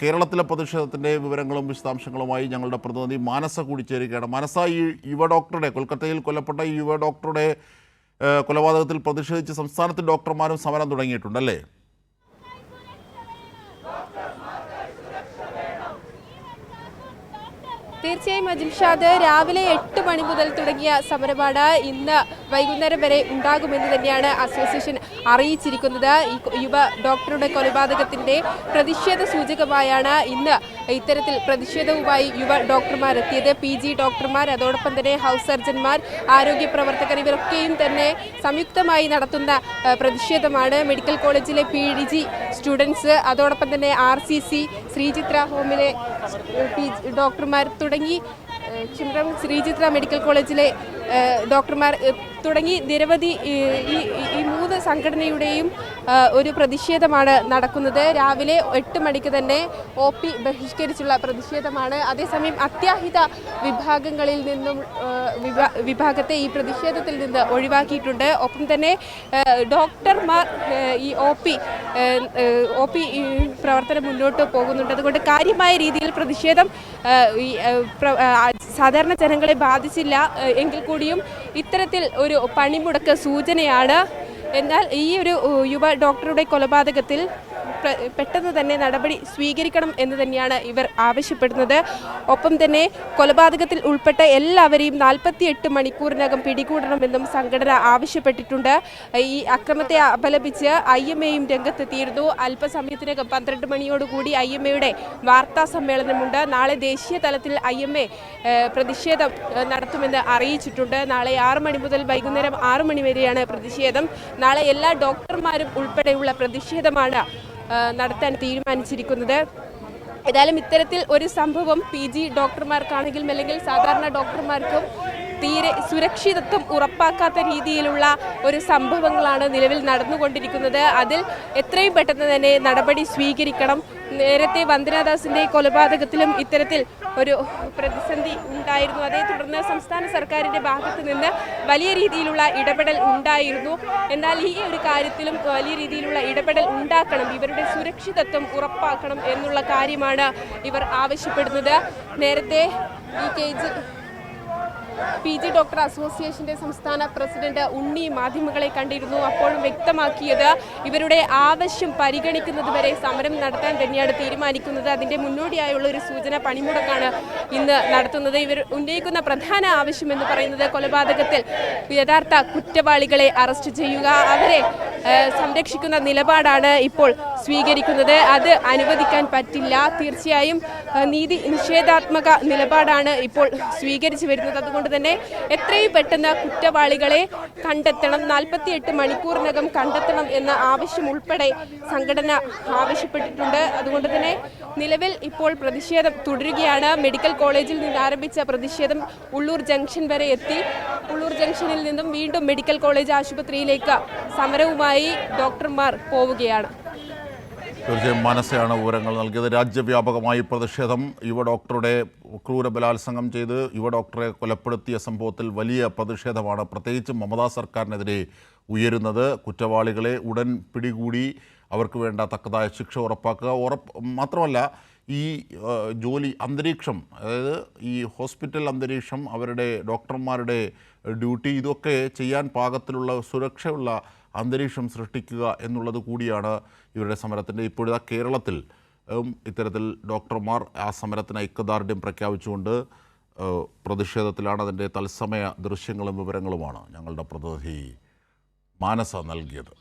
കേരളത്തിലെ പ്രതിഷേധത്തിന്റെ വിവരങ്ങളും വിശദാംശങ്ങളുമായി ഞങ്ങളുടെ പ്രതിനിധി മാനസ കൂടി ചേരുകയാണ് മാനസ ഈ യുവ ഡോക്ടറുടെ കൊൽക്കത്തയിൽ കൊല്ലപ്പെട്ട ഈ യുവ ഡോക്ടറുടെ കൊലപാതകത്തിൽ പ്രതിഷേധിച്ച് സംസ്ഥാനത്ത് ഡോക്ടർമാരും സമരം തുടങ്ങിയിട്ടുണ്ടല്ലേ തീർച്ചയായും അജിംഷാദ് രാവിലെ എട്ട് മണി മുതൽ തുടങ്ങിയ സമരമാണ്. ഇന്ന് വൈകുന്നേരം വരെ ഉണ്ടാകുമെന്ന് തന്നെയാണ് അസോസിയേഷൻ അറിയിച്ചിരിക്കുന്നത്. ഈ യുവ ഡോക്ടറുടെ കൊലപാതകത്തിന്റെ പ്രതിഷേധ സൂചകമായാണ് ഇന്ന് ഇത്തരത്തിൽ പ്രതിഷേധവുമായി യുവ ഡോക്ടർമാർ എത്തിയത്. പി ജി ഡോക്ടർമാർ അതോടൊപ്പം തന്നെ ഹൗസ് സർജന്മാർ ആരോഗ്യ പ്രവർത്തകർ ഇവരൊക്കെയും തന്നെ സംയുക്തമായി നടത്തുന്ന പ്രതിഷേധമാണ്. മെഡിക്കൽ കോളേജിലെ പി ഡി ജി സ്റ്റുഡൻസ് അതോടൊപ്പം തന്നെ ആർ സി സി ശ്രീചിത്ര ഹോമിലെ ഡോക്ടർമാർ തുടങ്ങി ചിമ്രം ശ്രീചിത്ര മെഡിക്കൽ കോളേജിലെ ഡോക്ടർമാർ തുടങ്ങി നിരവധി ഈ സംഘടനയുടെയും ഒരു പ്രതിഷേധമാണ് നടക്കുന്നത്. രാവിലെ എട്ട് മണിക്ക് തന്നെ ഒ പി ബഹിഷ്കരിച്ചുള്ള പ്രതിഷേധമാണ്. അതേസമയം അത്യാഹിത വിഭാഗങ്ങളിൽ നിന്നും വിഭാഗത്തെ ഈ പ്രതിഷേധത്തിൽ നിന്ന് ഒഴിവാക്കിയിട്ടുണ്ട്. ഒപ്പം തന്നെ ഡോക്ടർമാർ ഈ ഒ പി ഒ പി പ്രവർത്തനം മുന്നോട്ട് പോകുന്നുണ്ട്. അതുകൊണ്ട് കാര്യമായ രീതിയിൽ പ്രതിഷേധം സാധാരണ ജനങ്ങളെ ബാധിച്ചില്ല. എങ്കിൽ കൂടിയും ഇത്തരത്തിൽ ഒരു പണിമുടക്ക് സൂചനയാണ് എന്നാൽ ഈ ഒരു യുവ ഡോക്ടറുടെ കൊലപാതകത്തിൽ പെട്ടെന്ന് തന്നെ നടപടി സ്വീകരിക്കണം എന്ന് തന്നെയാണ് ഇവർ ആവശ്യപ്പെടുന്നത്. ഒപ്പം തന്നെ കൊലപാതകത്തിൽ ഉൾപ്പെട്ട എല്ലാവരെയും നാൽപ്പത്തിയെട്ട് മണിക്കൂറിനകം പിടികൂടണമെന്നും സംഘടന ആവശ്യപ്പെട്ടിട്ടുണ്ട്. ഈ അക്രമത്തെ അപലപിച്ച് ഐ എം എയും രംഗത്തെത്തിയിരുന്നു. അല്പസമയത്തിനകം പന്ത്രണ്ട് മണിയോടുകൂടി ഐ എം എയുടെ വാർത്താ സമ്മേളനമുണ്ട്. നാളെ ദേശീയ തലത്തിൽ ഐ എം എ പ്രതിഷേധം നടത്തുമെന്ന് അറിയിച്ചിട്ടുണ്ട്. നാളെ ആറ് മണി മുതൽ വൈകുന്നേരം ആറ് മണി വരെയാണ് പ്രതിഷേധം. നാളെ എല്ലാ ഡോക്ടർമാരും ഉൾപ്പെടെയുള്ള പ്രതിഷേധമാണ് നടത്താൻ തീരുമാനിച്ചിരിക്കുന്നത്. ഏതായാലും ഇത്തരത്തിൽ ഒരു സംഭവം പി ജി ഡോക്ടർമാർക്കാണെങ്കിലും അല്ലെങ്കിൽ സാധാരണ ഡോക്ടർമാർക്കും തീരെ സുരക്ഷിതത്വം ഉറപ്പാക്കാത്ത രീതിയിലുള്ള ഒരു സംഭവങ്ങളാണ് നിലവിൽ നടന്നുകൊണ്ടിരിക്കുന്നത്. അതിൽ എത്രയും പെട്ടെന്ന് തന്നെ നടപടി സ്വീകരിക്കണം. നേരത്തെ വന്ദനാദാസിന്റെ കൊലപാതകത്തിലും ഇത്തരത്തിൽ ഒരു പ്രതിസന്ധി ഉണ്ടായിരുന്നു. അതേ തുടർന്ന് സംസ്ഥാന സർക്കാരിന്റെ ഭാഗത്ത് നിന്ന് വലിയ രീതിയിലുള്ള ഇടപെടൽ ഉണ്ടായിരുന്നു. എന്നാൽ ഈ ഒരു കാര്യത്തിലും വലിയ രീതിയിലുള്ള ഇടപെടൽ ഉണ്ടാക്കണം ഇവരുടെ സുരക്ഷിതത്വം ഉറപ്പാക്കണം എന്നുള്ള കാര്യമാണ് ഇവർ ആവശ്യപ്പെടുന്നത്. നേരത്തെ ഈ കേജ് പി ജി ഡോക്ടർ അസോസിയേഷന്റെ സംസ്ഥാന പ്രസിഡന്റ് ഉണ്ണി മാധ്യമങ്ങളെ കണ്ടിരുന്നു. അപ്പോഴും വ്യക്തമാക്കിയത് ഇവരുടെ ആവശ്യം പരിഗണിക്കുന്നത് വരെ സമരം നടത്താൻ തന്നെയാണ് തീരുമാനിക്കുന്നത്. അതിന്റെ മുന്നോടിയായുള്ള ഒരു സൂചന പണിമുടക്കാണ് ഇന്ന് നടത്തുന്നത്. ഇവർ ഉന്നയിക്കുന്ന പ്രധാന ആവശ്യം എന്ന് പറയുന്നത് കൊലപാതകത്തിൽ യഥാർത്ഥ കുറ്റവാളികളെ അറസ്റ്റ് ചെയ്യുക. അവരെ സംരക്ഷിക്കുന്ന നിലപാടാണ് ഇപ്പോൾ സ്വീകരിക്കുന്നത്. അത് അനുവദിക്കാൻ പറ്റില്ല. തീർച്ചയായും നീതി നിഷേധാത്മക നിലപാടാണ് ഇപ്പോൾ സ്വീകരിച്ചു വരുന്നത്. അതുകൊണ്ട് തന്നെ എത്രയും പെട്ടെന്ന് കുറ്റവാളികളെ കണ്ടെത്തണം. നാൽപ്പത്തിയെട്ട് മണിക്കൂറിനകം കണ്ടെത്തണം എന്ന ആവശ്യം ഉൾപ്പെടെ സംഘടന ആവശ്യപ്പെട്ടിട്ടുണ്ട്. അതുകൊണ്ട് തന്നെ നിലവിൽ ഇപ്പോൾ പ്രതിഷേധം തുടരുകയാണ്. മെഡിക്കൽ കോളേജിൽ നിന്ന് ആരംഭിച്ച പ്രതിഷേധം ഉള്ളൂർ ജംഗ്ഷൻ വരെ എത്തി. ഉള്ളൂർ ജംഗ്ഷനിൽ നിന്നും വീണ്ടും മെഡിക്കൽ കോളേജ് ആശുപത്രിയിലേക്ക് സമരവുമായി ഡോക്ടർമാർ പോവുകയാണ്. തീർച്ചയായും മനസ്സെയാണ് വിവരങ്ങൾ നൽകിയത്. രാജ്യവ്യാപകമായി പ്രതിഷേധം യുവ ഡോക്ടറുടെ ക്രൂര ബലാത്സംഗം ചെയ്ത് യുവ ഡോക്ടറെ കൊലപ്പെടുത്തിയ സംഭവത്തിൽ വലിയ പ്രതിഷേധമാണ് പ്രത്യേകിച്ചും മമതാ സർക്കാരിനെതിരെ ഉയരുന്നത്. കുറ്റവാളികളെ ഉടൻ പിടികൂടി അവർക്ക് വേണ്ട തക്കതായ ശിക്ഷ ഉറപ്പാക്കുക. ഉറപ്പ് മാത്രമല്ല ഈ ജോലി അന്തരീക്ഷം അതായത് ഈ ഹോസ്പിറ്റൽ അന്തരീക്ഷം അവരുടെ ഡോക്ടർമാരുടെ ഡ്യൂട്ടി ഇതൊക്കെ ചെയ്യാൻ പാകത്തിലുള്ള സുരക്ഷയുള്ള അന്തരീക്ഷം സൃഷ്ടിക്കുക എന്നുള്ളത് കൂടിയാണ് ഇവരുടെ സമരത്തിന്റെ. ഇപ്പോഴത്തെ കേരളത്തിൽ ഇത്തരത്തിൽ ഡോക്ടർമാർ ആ സമരത്തിന് ഐക്യദാർഢ്യം പ്രഖ്യാപിച്ചുകൊണ്ട് പ്രതിഷേധത്തിലാണ് അതിന്റെ തത്സമയ ദൃശ്യങ്ങളും വിവരങ്ങളുമാണ് ഞങ്ങളുടെ പ്രതിനിധി മാനസ നൽകിയത്.